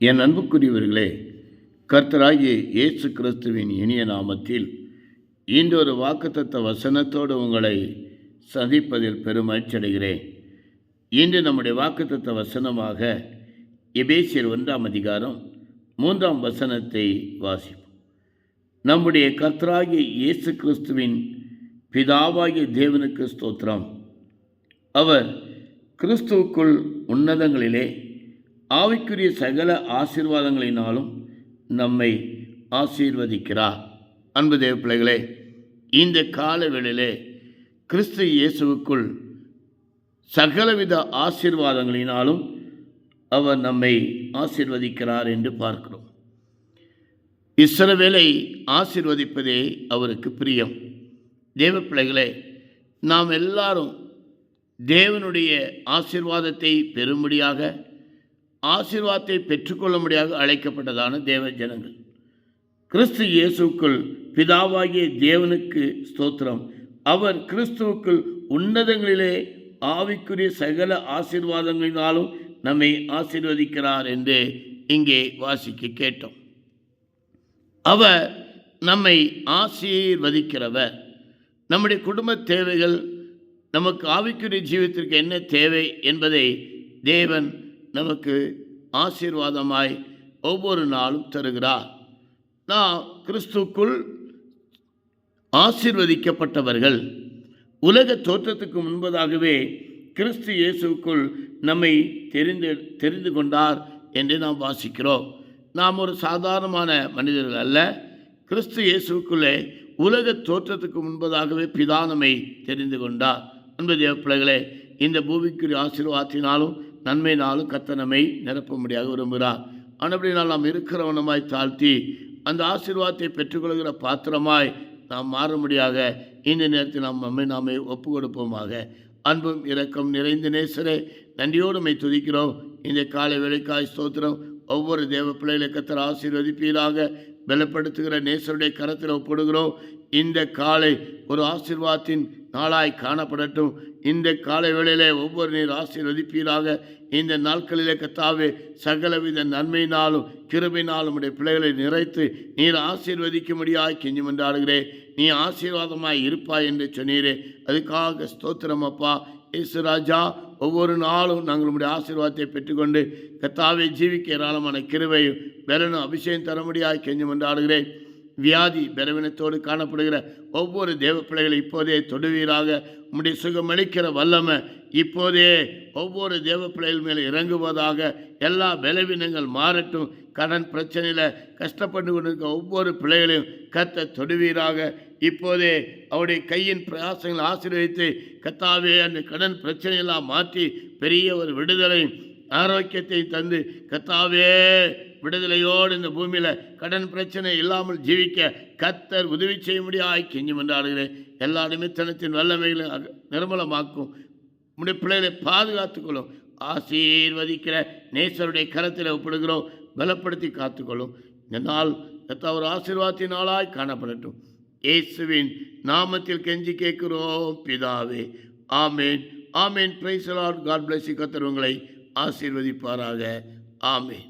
என் அன்புக்குரியவர்களே கர்த்தராகிய இயேசு கிறிஸ்துவின் இனிய நாமத்தில் இன்றொரு வாக்குத்தத்த வசனத்தோடு உங்களை சந்திப்பதில் பெருமகிழ்ச்சியடைகிறேன் இன்று நம்முடைய வாக்குத்தத்த வசனமாக எபேசியர் ஒன்றாம் அதிகாரம் மூன்றாம் வசனத்தை வாசிப்போம். நம்முடைய கர்த்தராகிய இயேசு கிறிஸ்துவின் பிதாவாகிய தேவனுக்கு ஸ்தோத்திரம். அவர் கிறிஸ்துவுக்குள் உன்னதங்களிலே ஆவிக்குரிய சகல ஆசீர்வாதங்களினாலும் நம்மை ஆசீர்வதிக்கிறார். அன்பு தேவ பிள்ளைகளே இந்த காலவெளியிலே கிறிஸ்து இயேசுவுக்குள் சகலவித ஆசீர்வாதங்களினாலும் அவர் நம்மை ஆசீர்வதிக்கிறார் என்று பார்க்கிறோம். இஸ்ரவேலை ஆசிர்வதிப்பதே அவருக்கு பிரியம். தேவ பிள்ளைகளே நாம் எல்லாரும் தேவனுடைய ஆசீர்வாதத்தை பெறும்படியாக ஆசீர்வாதத்தை பெற்றுக்கொள்ளும்படியாக அழைக்கப்பட்டதான தேவ ஜனங்கள் கிறிஸ்து இயேசுக்குள் பிதாவாகிய தேவனுக்கு ஸ்தோத்திரம். அவர் கிறிஸ்துவுக்குள் உன்னதங்களிலே ஆவிக்குரிய சகல ஆசீர்வாதங்களினாலும் நம்மை ஆசீர்வதிக்கிறார் என்று இங்கே வாசிக்க கேட்டோம். அவர் நம்மை ஆசீர்வதிக்கிறவர். நம்முடைய குடும்ப தேவைகள் நமக்கு ஆவிக்குரிய ஜீவித்திற்கு என்ன தேவை என்பதை தேவன் நமக்கு ஆசீர்வாதமாய் ஒவ்வொரு நாளும் தருகிறார். நாம் கிறிஸ்துக்குள் ஆசீர்வதிக்கப்பட்டவர்கள். உலக தோற்றத்துக்கு முன்பதாகவே கிறிஸ்து இயேசுக்குள் நம்மை தெரிந்து தெரிந்து கொண்டார் என்று நாம் வாசிக்கிறோம். நாம் ஒரு சாதாரணமான மனிதர்கள் அல்ல. கிறிஸ்து இயேசுக்குள்ளே உலக தோற்றத்துக்கு முன்பதாகவே பிதா நம்மை தெரிந்து கொண்டார். அன்பு தேவ இந்த பூமிக்குரிய ஆசீர்வாதத்தினாலும் நன்மையினாலும் கத்தனமை நிரப்பும்படியாக விரும்புகிறார். ஆனபடினால் நாம் இருக்கிறவனமாய் தாழ்த்தி அந்த ஆசீர்வாதத்தை பெற்றுக்கொள்கிற பாத்திரமாய் நாம் மாறும்படியாக இந்த நேரத்தில் நாம் நம்மை நாமே ஒப்பு கொடுப்போமாக அன்பும் இரக்கம் நிறைந்த நேசரே நன்றியோடுமை துதிக்கிறோம். இந்த காலை வேலைக்காய் ஸ்தோத்திரம். ஒவ்வொரு தேவ பிள்ளைகளை கத்தர் ஆசீர்வதிப்பீராக. பலப்படுத்துகிற நேசருடைய கரத்தில் ஒப்பிடுகிறோம் இந்த காலை ஒரு ஆசிர்வாதத்தின் நாளாய் காணப்படட்டும். இந்த காலை வேளையிலே ஒவ்வொரு நீர் ஆசீர்வதிப்பீராக. இந்த நாட்களிலே கத்தாவே சகலவித நன்மையினாலும் கிருபினாலும் உடைய பிள்ளைகளை நிறைத்து நீர் ஆசீர்வதிக்கும்படியாய் கெஞ்சும் மன்றாடுகிறேன் நீ ஆசீர்வாதமாய் இருப்பாய் என்று சொன்னீரே. அதுக்காக ஸ்தோத்திரம் அப்பா. இயேசு ராஜா ஒவ்வொரு நாளும் நாங்கள் உங்களுடைய ஆசீர்வாதத்தை பெற்றுக்கொண்டு கத்தாவை ஜீவிக்க ஏராளமான கிருவையும் பலனும் அபிஷேகம் தர முடியாது கெஞ்சும் என்றாடுகிறேன் வியாதி பலவீனத்தோடு காணப்படுகிற ஒவ்வொரு தேவ பிள்ளைகளை இப்போதே தொடுவீராக. உம்முடைய சுகமளிக்கிற வல்லமை இப்போதே ஒவ்வொரு தேவ பிள்ளைகள் மேலே இறங்குவதாக எல்லா பலவீனங்கள் மாறட்டும். கடன் பிரச்சனையில் கஷ்டப்பட்டு கொண்டிருக்க ஒவ்வொரு பிள்ளைகளையும் கத்த தொடுவீராக. இப்போதே அவருடைய கையின் பிரயாசங்களை ஆசீர்வதித்து கத்தாவே அந்த கடன் பிரச்சனையெல்லாம் மாற்றி பெரிய ஒரு விடுதலை ஆரோக்கியத்தை தந்து கத்தாவே விடுதலையோடு இந்த பூமியில் கடன் பிரச்சனை இல்லாமல் ஜீவிக்க கத்தர் உதவி செய்ய முடியாய் கெஞ்சி மன்றாடுகிறேன் எல்லா நிமித்தனத்தின் வல்லமைகளை நிர்மலமாக்கும். உடைய பிள்ளைகளை பாதுகாத்துக்கொள்ளும் ஆசீர்வதிக்கிற நேசருடைய கரத்தில் ஒப்பிடுகிறோம். பலப்படுத்தி காத்துக்கொள்ளும். இந்த நாள் கத்தா ஒரு ஆசீர்வாதத்தின் நாளாய் காணப்படட்டும். இயேசுவின் நாமத்தில் கெஞ்சி கேட்கிறோம் பிதாவே. ஆமேன். ஆமேன். பிரைஸ் லார்ட் காட் பிளஸ் கத்தர் உங்களை ஆசீர்வதிப்பாராக. ஆமேன்.